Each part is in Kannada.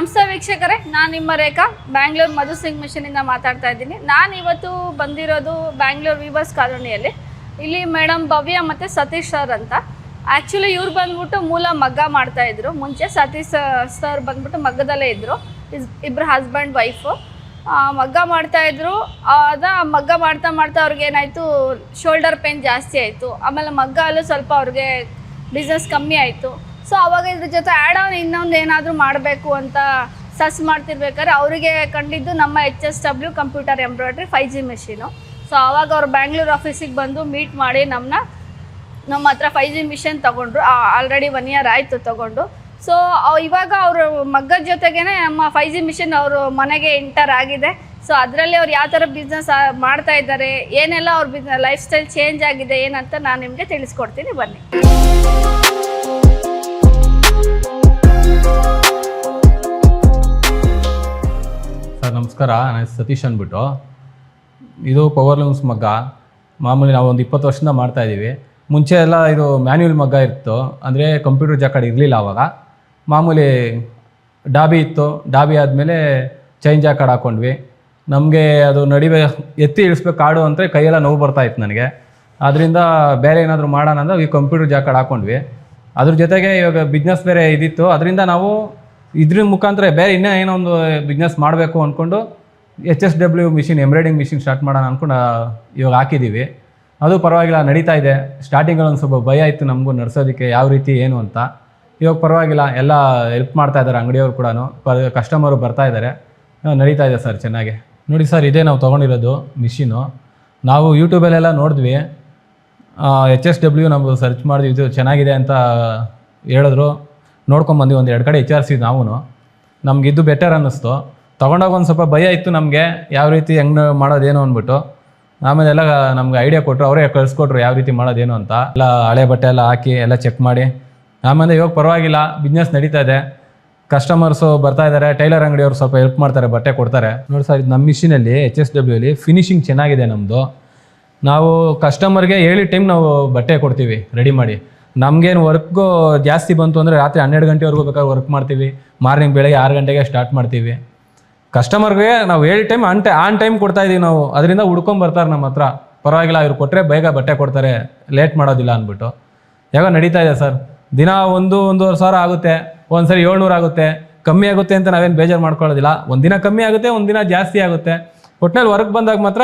ವೀಕ್ಷಕರೇ, ನಾನು ನಿಮ್ಮ ರೇಖಾ ಬ್ಯಾಂಗ್ಳೂರ್ ಮಧು ಸಿಂಗ್ ಮಿಷನಿಂದ ಮಾತಾಡ್ತಾ ಇದ್ದೀನಿ. ನಾನು ಇವತ್ತು ಬಂದಿರೋದು ಬ್ಯಾಂಗ್ಳೂರ್ ವಿವರ್ಸ್ ಕಾಲೋನಿಯಲ್ಲಿ. ಇಲ್ಲಿ ಮೇಡಮ್ ಭವ್ಯ ಮತ್ತು ಸತೀಶ್ ಸರ್ ಅಂತ. ಆ್ಯಕ್ಚುಲಿ ಇವ್ರು ಬಂದ್ಬಿಟ್ಟು ಮೂಲ ಮಗ್ಗ ಮಾಡ್ತಾ ಇದ್ರು. ಮುಂಚೆ ಸತೀಶ್ ಸರ್ ಬಂದ್ಬಿಟ್ಟು ಮಗ್ಗದಲ್ಲೇ ಇದ್ದರು ಇಬ್ಬರು ಹಸ್ಬೆಂಡ್ ವೈಫು ಮಗ್ಗ ಮಾಡ್ತಾ ಇದ್ರು. ಅದ ಮಗ್ಗ ಮಾಡ್ತಾ ಮಾಡ್ತಾ ಅವ್ರಿಗೆ ಏನಾಯಿತು ಶೋಲ್ಡರ್ ಪೇನ್ ಜಾಸ್ತಿ ಆಯಿತು. ಆಮೇಲೆ ಮಗ್ಗ ಅಲ್ಲೂ ಸ್ವಲ್ಪ ಅವ್ರಿಗೆ ಬಿಸ್ನೆಸ್ ಕಮ್ಮಿ ಆಯಿತು. ಸೊ ಅವಾಗ ಇದ್ರ ಜೊತೆ ಆ್ಯಡ್ ಆನ್ ಇನ್ನೊಂದು ಏನಾದರೂ ಮಾಡಬೇಕು ಅಂತ ಸರ್ಚ್ ಮಾಡ್ತಿರ್ಬೇಕಾದ್ರೆ ಅವರಿಗೆ ಕಂಡಿದ್ದು ನಮ್ಮ H S W computer embroidery five ಜಿ ಮೆಷಿನು ಸೊ ಅವಾಗ ಅವ್ರು ಬ್ಯಾಂಗ್ಳೂರ್ ಆಫೀಸಿಗೆ ಬಂದು ಮೀಟ್ ಮಾಡಿ ನಮ್ಮನ್ನ ನಮ್ಮ ಹತ್ರ ಫೈ ಜಿ ಮಿಷನ್ ತೊಗೊಂಡ್ರು. ಆಲ್ರೆಡಿ ಒನ್ ಇಯರ್ ಆಯಿತು ತೊಗೊಂಡು. ಸೊ ಇವಾಗ ಅವರು ಮಗ್ಗದ ಜೊತೆಗೇನೆ ನಮ್ಮ ಫೈ ಜಿ ಮಿಷನ್ ಅವರು ಮನೆಗೆ ಎಂಟರ್ ಆಗಿದೆ. ಸೊ ಅದರಲ್ಲಿ ಅವ್ರು ಯಾವ ಥರ ಬಿಸ್ನೆಸ್ ಮಾಡ್ತಾ ಇದ್ದಾರೆ, ಏನೆಲ್ಲ ಅವ್ರ ಬಿಸ್ನೆಸ್ ಲೈಫ್ ಸ್ಟೈಲ್ ಚೇಂಜ್ ಆಗಿದೆ, ಏನಂತ ನಾನು ನಿಮಗೆ ತಿಳಿಸ್ಕೊಡ್ತೀನಿ. ಬನ್ನಿ. ನಮಸ್ಕಾರ, ನಾನು ಸತೀಶ್ ಅಂದ್ಬಿಟ್ಟು. ಇದು ಪವರ್ ಲೂಮ್ಸ್ ಮಗ್ಗ. ಮಾಮೂಲಿ ನಾವು ಒಂದು ಇಪ್ಪತ್ತು ವರ್ಷದಿಂದ ಮಾಡ್ತಾ ಇದ್ದೀವಿ ಮುಂಚೆ ಎಲ್ಲ ಇದು ಮ್ಯಾನ್ಯುವಲ್ ಮಗ್ಗ ಇತ್ತು. ಅಂದರೆ ಕಂಪ್ಯೂಟರ್ ಜಾಕಡ್ ಇರಲಿಲ್ಲ ಆವಾಗ ಮಾಮೂಲಿ ಡಾಬಿ ಇತ್ತು. ಡಾಬಿ ಆದಮೇಲೆ ಚೈನ್ ಜಾಕಡ್ ಹಾಕ್ಕೊಂಡ್ವಿ ನಮಗೆ ಅದು ನಡಿವೆ ಎತ್ತಿ ಇಳಿಸ್ಬೇಕು ಕಾಡು ಅಂದರೆ ಕೈಯೆಲ್ಲ ನೋವು ಬರ್ತಾ ಇತ್ತು ನನಗೆ. ಅದರಿಂದ ಬೇರೆ ಏನಾದರೂ ಮಾಡೋಣ ಅಂದ್ರೆ ಈ ಕಂಪ್ಯೂಟರ್ ಜಾಕಡ್ ಹಾಕ್ಕೊಂಡ್ವಿ ಅದ್ರ ಜೊತೆಗೆ ಇವಾಗ ಬಿಸ್ನೆಸ್ ಬೇರೆ ಇದಿತ್ತು. ಅದರಿಂದ ನಾವು ಇದ್ರ ಮುಖಾಂತರ ಬೇರೆ ಇನ್ನೂ ಏನೋ ಒಂದು ಬಿಸ್ನೆಸ್ ಮಾಡಬೇಕು ಅಂದ್ಕೊಂಡು H S W machine embroidering machine start ಮಾಡೋಣ ಅಂದ್ಕೊಂಡು ಇವಾಗ ಹಾಕಿದ್ದೀವಿ. ಅದು ಪರವಾಗಿಲ್ಲ, ನಡೀತಾ ಇದೆ. ಸ್ಟಾರ್ಟಿಂಗಲ್ಲಿ ಒಂದು ಸ್ವಲ್ಪ ಭಯ ಇತ್ತು ನಮಗೂ ನಡೆಸೋದಕ್ಕೆ ಯಾವ ರೀತಿ, ಏನು ಅಂತ. ಇವಾಗ ಪರವಾಗಿಲ್ಲ, ಎಲ್ಲ ಹೆಲ್ಪ್ ಮಾಡ್ತಾ ಇದ್ದಾರೆ ಅಂಗಡಿಯವರು ಕೂಡ ಕಸ್ಟಮರು ಬರ್ತಾ ಇದ್ದಾರೆ. ನಡೀತಾ ಇದೆ ಸರ್, ಚೆನ್ನಾಗಿ. ನೋಡಿ ಸರ್, ಇದೇ ನಾವು ತೊಗೊಂಡಿರೋದು ಮಿಷಿನು ನಾವು ಯೂಟ್ಯೂಬಲ್ಲೆಲ್ಲ ನೋಡಿದ್ವಿ. ಎಚ್ ಎಸ್ ಡಬ್ಲ್ಯೂ ನಮ್ಮದು ಸರ್ಚ್ ಮಾಡಿದ್ವಿ. ಇದು ಚೆನ್ನಾಗಿದೆ ಅಂತ ಹೇಳಿದ್ರು. ನೋಡ್ಕೊಂಬಂದ್ವಿ ಒಂದು ಎರಡು ಕಡೆ ವಿಚಾರಿಸಿದ್ವಿ ನಾವು ನಮ್ಗೆ ಇದು ಬೆಟರ್ ಅನ್ನಿಸ್ತು. ತೊಗೊಂಡಾಗ ಒಂದು ಸ್ವಲ್ಪ ಭಯ ಇತ್ತು ನಮಗೆ, ಯಾವ ರೀತಿ ಹೆಂಗೆ ಮಾಡೋದೇನು ಅಂದ್ಬಿಟ್ಟು. ಆಮೇಲೆ ಎಲ್ಲ ನಮ್ಗೆ ಐಡಿಯಾ ಕೊಟ್ಟರು ಅವರೇ ಕಳಿಸ್ಕೊಟ್ರು ಯಾವ ರೀತಿ ಮಾಡೋದೇನು ಅಂತ. ಎಲ್ಲ ಹಳೆ ಬಟ್ಟೆ ಎಲ್ಲ ಹಾಕಿ, ಎಲ್ಲ ಚೆಕ್ ಮಾಡಿ. ಆಮೇಲೆ ಇವಾಗ ಪರವಾಗಿಲ್ಲ ಬಿಸ್ನೆಸ್ ನಡೀತಾ ಇದೆ. ಕಸ್ಟಮರ್ಸು ಬರ್ತಾ ಇದ್ದಾರೆ ಟೈಲರ್ ಅಂಗಡಿಯವರು ಸ್ವಲ್ಪ ಹೆಲ್ಪ್ ಮಾಡ್ತಾರೆ, ಬಟ್ಟೆ ಕೊಡ್ತಾರೆ. ನೋಡಿ ಸರ್, ಇದು ನಮ್ಮ ಮಿಷಿನಲ್ಲಿ ಎಚ್ ಎಸ್ ಡಬ್ಲ್ಯೂಲಿ ಫಿನಿಶಿಂಗ್ ಚೆನ್ನಾಗಿದೆ ನಮ್ಮದು ನಾವು ಕಸ್ಟಮರ್ಗೆ ಹೇಳಿ ಟೈಮ್ ನಾವು ಬಟ್ಟೆ ಕೊಡ್ತೀವಿ ರೆಡಿ ಮಾಡಿ. ನಮಗೇನು ವರ್ಕು ಜಾಸ್ತಿ ಬಂತು ಅಂದರೆ ರಾತ್ರಿ ಹನ್ನೆರಡು ಗಂಟೆವರೆಗೂ ಬೇಕಾದ್ರೆ ವರ್ಕ್ ಮಾಡ್ತೀವಿ. ಮಾರ್ನಿಂಗ್ ಬೆಳಗ್ಗೆ ಆರು ಗಂಟೆಗೆ ಸ್ಟಾರ್ಟ್ ಮಾಡ್ತೀವಿ. ಕಸ್ಟಮರ್ಗೆ ನಾವು ಹೇಳಿ time on time on time ಕೊಡ್ತಾ ಇದೀವಿ ನಾವು. ಅದರಿಂದ ಹುಡ್ಕೊಂಡು ಬರ್ತಾರೆ ನಮ್ಮ ಹತ್ರ. ಪರವಾಗಿಲ್ಲ, ಇವ್ರು ಕೊಟ್ಟರೆ ಬೇಗ ಬಟ್ಟೆ ಕೊಡ್ತಾರೆ. ಲೇಟ್ ಮಾಡೋದಿಲ್ಲ ಅಂದ್ಬಿಟ್ಟು. ಯಾವಾಗ ನಡೀತಾ ಇದೆ ಸರ್. ದಿನ ಒಂದು, ಒಂದೂವರೆ ಸಾವಿರ ಆಗುತ್ತೆ. ಒಂದ್ಸರಿ ಏಳ್ನೂರು ಆಗುತ್ತೆ. ಕಮ್ಮಿ ಆಗುತ್ತೆ ಅಂತ ನಾವೇನು ಬೇಜಾರು ಮಾಡ್ಕೊಳ್ಳೋದಿಲ್ಲ. ಒಂದಿನ ಕಮ್ಮಿ ಆಗುತ್ತೆ, ಒಂದಿನ ಜಾಸ್ತಿ ಆಗುತ್ತೆ. ಒಟ್ಟಿನಲ್ಲಿ ವರ್ಕ್ ಬಂದಾಗ ಮಾತ್ರ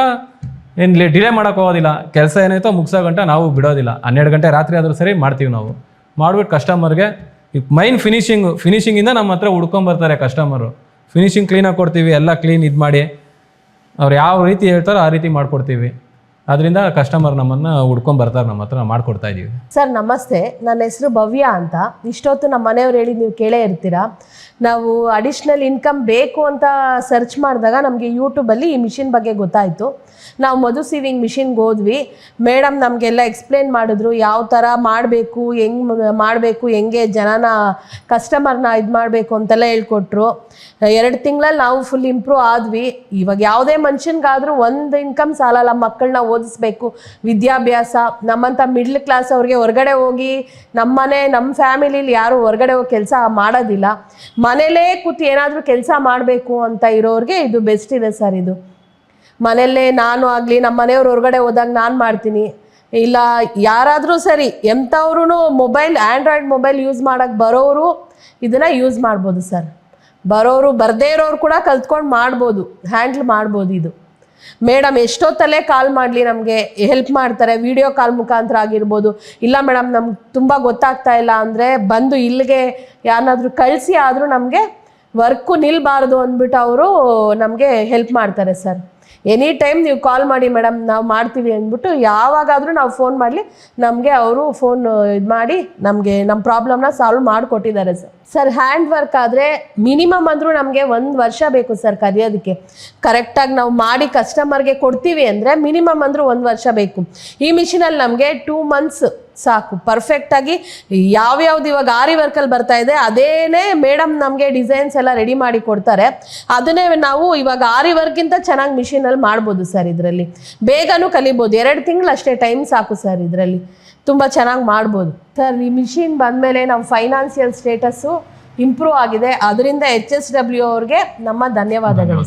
ಏನು ಡಿಲೇ ಹೋಗೋದಿಲ್ಲ. ಕೆಲಸ ಏನಾಯ್ತೋ ಮುಗಿಸೋ ಗಂಟೆ ನಾವು ಬಿಡೋದಿಲ್ಲ. ಹನ್ನೆರಡು ಗಂಟೆ ರಾತ್ರಿ ಆದರೂ ಸರಿ ಮಾಡ್ತೀವಿ ನಾವು. ಮಾಡಿಬಿಟ್ಟು ಕಸ್ಟಮರ್ಗೆ ಮೈನ್ ಫಿನಿಶಿಂಗು ಫಿನಿಷಿಂಗಿಂದ ನಮ್ಮ ಹತ್ರ ಹುಡ್ಕೊಂಬರ್ತಾರೆ ಕಸ್ಟಮರು ಫಿನಿಶಿಂಗ್ ಕ್ಲೀನಾಗಿ ಕೊಡ್ತೀವಿ, ಎಲ್ಲ ಕ್ಲೀನ್ ಇದು ಮಾಡಿ. ಅವ್ರು ಯಾವ ರೀತಿ ಹೇಳ್ತಾರೋ ಆ ರೀತಿ ಮಾಡಿಕೊಡ್ತೀವಿ. ಅದರಿಂದ ಕಸ್ಟಮರ್ ನಮ್ಮನ್ನು ಹುಡ್ಕೊಂಡು ಬರ್ತಾರೆ, ನಮ್ಮ ಹತ್ರ ಮಾಡ್ಕೊಡ್ತಾ ಇದ್ದೀವಿ ಸರ್, ನಮಸ್ತೆ. ನನ್ನ ಹೆಸರು ಭವ್ಯ ಅಂತ. ಇಷ್ಟೊತ್ತು ನಮ್ಮ ಮನೆಯವ್ರು ಹೇಳಿ ನೀವು ಕೇಳೇ ಇರ್ತೀರಾ? ನಾವು ಅಡಿಷ್ನಲ್ ಇನ್ಕಮ್ ಬೇಕು ಅಂತ ಸರ್ಚ್ ಮಾಡಿದಾಗ ನಮಗೆ ಯೂಟ್ಯೂಬಲ್ಲಿ ಈ ಮಿಷಿನ್ ಬಗ್ಗೆ ಗೊತ್ತಾಯಿತು. ನಾವು ಮಧು ಸೀವಿಂಗ್ ಮಿಷಿನ್ಗೆ ಹೋದ್ವಿ. ಮೇಡಮ್ ನಮಗೆಲ್ಲ ಎಕ್ಸ್ಪ್ಲೇನ್ ಮಾಡಿದ್ರು ಯಾವ ಥರ ಮಾಡಬೇಕು, ಹೆಂಗೆ ಮಾಡಬೇಕು, ಹೆಂಗೆ ಜನನ ಕಸ್ಟಮರ್ನ ಇದು ಮಾಡಬೇಕು ಅಂತೆಲ್ಲ ಹೇಳ್ಕೊಟ್ರು. ಎರಡು ತಿಂಗಳಲ್ಲಿ ನಾವು ಫುಲ್ ಇಂಪ್ರೂವ್ ಆದ್ವಿ. ಇವಾಗ ಯಾವುದೇ ಮನುಷ್ಯನಿಗಾದರೂ ಒಂದು ಇನ್ಕಮ್ ಸಾಲಲ್ಲ ಮಕ್ಕಳನ್ನ ಓದಿಸ್ಬೇಕು, ವಿದ್ಯಾಭ್ಯಾಸ ನಮ್ಮಂಥ ಮಿಡ್ಲ್ ಕ್ಲಾಸ್ ಅವ್ರಿಗೆ ಹೊರಗಡೆ ಹೋಗಿ ನಮ್ಮನೆ ನಮ್ಮ ಫ್ಯಾಮಿಲಿಲಿ ಯಾರು ಹೊರಗಡೆ ಹೋಗಿ ಕೆಲಸ ಮಾಡೋದಿಲ್ಲ. ಮನೇಲೇ ಕೂತು ಏನಾದರೂ ಕೆಲಸ ಮಾಡಬೇಕು ಅಂತ ಇರೋರಿಗೆ ಇದು ಬೆಸ್ಟ್ ಇದೆ ಸರ್ ಇದು. ಮನೆಯಲ್ಲೇ ನಾನು ಆಗಲಿ ನಮ್ಮ ಮನೆಯವ್ರು ಹೊರಗಡೆ ಹೋದಾಗ ನಾನು ಮಾಡ್ತೀನಿ. ಇಲ್ಲ, ಯಾರಾದರೂ ಸರಿ ಎಂಥವ್ರು ಮೊಬೈಲ್ ಆ್ಯಂಡ್ರಾಯ್ಡ್ ಮೊಬೈಲ್ ಯೂಸ್ ಮಾಡೋಕ್ಕೆ ಬರೋರು ಇದನ್ನು ಯೂಸ್ ಮಾಡ್ಬೋದು ಸರ್ ಬರೋರು ಬರದೇ ಇರೋರು ಕೂಡ ಕಲ್ತ್ಕೊಂಡು ಮಾಡ್ಬೋದು ಹ್ಯಾಂಡ್ಲ್ ಮಾಡ್ಬೋದು ಇದು. ಮೇಡಮ್ ಎಷ್ಟೊತ್ತಲ್ಲೇ ಕಾಲ್ ಮಾಡಲಿ, ನಮಗೆ ಹೆಲ್ಪ್ ಮಾಡ್ತಾರೆ. ವಿಡಿಯೋ ಕಾಲ್ ಮುಖಾಂತರ ಆಗಿರ್ಬೋದು. ಇಲ್ಲ ಮೇಡಮ್ ನಮ್ಗೆ ತುಂಬ ಗೊತ್ತಾಗ್ತಾ ಇಲ್ಲ ಅಂದರೆ ಬಂದು ಇಲ್ಲಿಗೆ ಯಾರನ್ನಾದ್ರೂ ಕಳಿಸಿ, ಆದರೂ ನಮಗೆ ವರ್ಕು ನಿಲ್ಬಾರ್ದು ಅಂದ್ಬಿಟ್ಟು ಅವರು ನಮಗೆ ಹೆಲ್ಪ್ ಮಾಡ್ತಾರೆ ಸರ್. ಎನಿ ಟೈಮ್ ನೀವು ಕಾಲ್ ಮಾಡಿ, ಮೇಡಮ್, ನಾವು ಮಾಡ್ತೀವಿ ಅಂದ್ಬಿಟ್ಟು ಯಾವಾಗಾದರೂ ನಾವು ಫೋನ್ ಮಾಡಲಿ, ನಮಗೆ ಅವರು ಫೋನ್ ಇದು ಮಾಡಿ ನಮಗೆ ನಮ್ಮ ಪ್ರಾಬ್ಲಮ್ನ ಸಾಲ್ವ್ ಮಾಡಿಕೊಟ್ಟಿದ್ದಾರೆ ಸರ್. ಸರ್ ಹ್ಯಾಂಡ್ ವರ್ಕ್ ಆದರೆ ಮಿನಿಮಮ್ ಅಂದರೂ ನಮಗೆ ಒಂದು ವರ್ಷ ಬೇಕು ಸರ್ ಕಲಿಯೋದಕ್ಕೆ ಕರೆಕ್ಟಾಗಿ ನಾವು ಮಾಡಿ ಕಸ್ಟಮರ್ಗೆ ಕೊಡ್ತೀವಿ ಅಂದರೆ ಮಿನಿಮಮ್ ಅಂದರೂ ಒಂದು ವರ್ಷ ಬೇಕು. ಈ ಮಿಷಿನಲ್ಲಿ ನಮಗೆ ಟೂ ಮಂತ್ಸ್ ಸಾಕು. ಪರ್ಫೆಕ್ಟಾಗಿ ಯಾವ್ಯಾವ್ದು ಇವಾಗ ಆರಿ ವರ್ಕಲ್ಲಿ ಬರ್ತಾ ಇದೆ, ಅದೇನೇ ಮೇಡಮ್ ನಮಗೆ ಡಿಸೈನ್ಸ್ ಎಲ್ಲ ರೆಡಿ ಮಾಡಿ ಕೊಡ್ತಾರೆ. ಅದನ್ನೇ ನಾವು ಇವಾಗ ಆರಿ ವರ್ಕ್ಗಿಂತ ಚೆನ್ನಾಗಿ ಮಿಷಿನಲ್ಲಿ ಮಾಡ್ಬೋದು ಸರ್ ಇದರಲ್ಲಿ. ಬೇಗನೂ ಕಲಿಬೋದು. ಎರಡು ತಿಂಗಳು ಅಷ್ಟೇ ಟೈಮ್ ಸಾಕು ಸರ್ ಇದರಲ್ಲಿ. ತುಂಬ ಚೆನ್ನಾಗಿ ಮಾಡ್ಬೋದು. ಸರ್ ಈ ಮಿಷಿನ್ ಬಂದಮೇಲೆ ನಮ್ಮ ಫೈನಾನ್ಷಿಯಲ್ ಸ್ಟೇಟಸ್ಸು ಇಂಪ್ರೂವ್ ಆಗಿದೆ. ಅದರಿಂದ ಎಚ್ ಎಸ್ ಡಬ್ಲ್ಯೂ ಅವ್ರಿಗೆ ನಮ್ಮ ಧನ್ಯವಾದಗಳು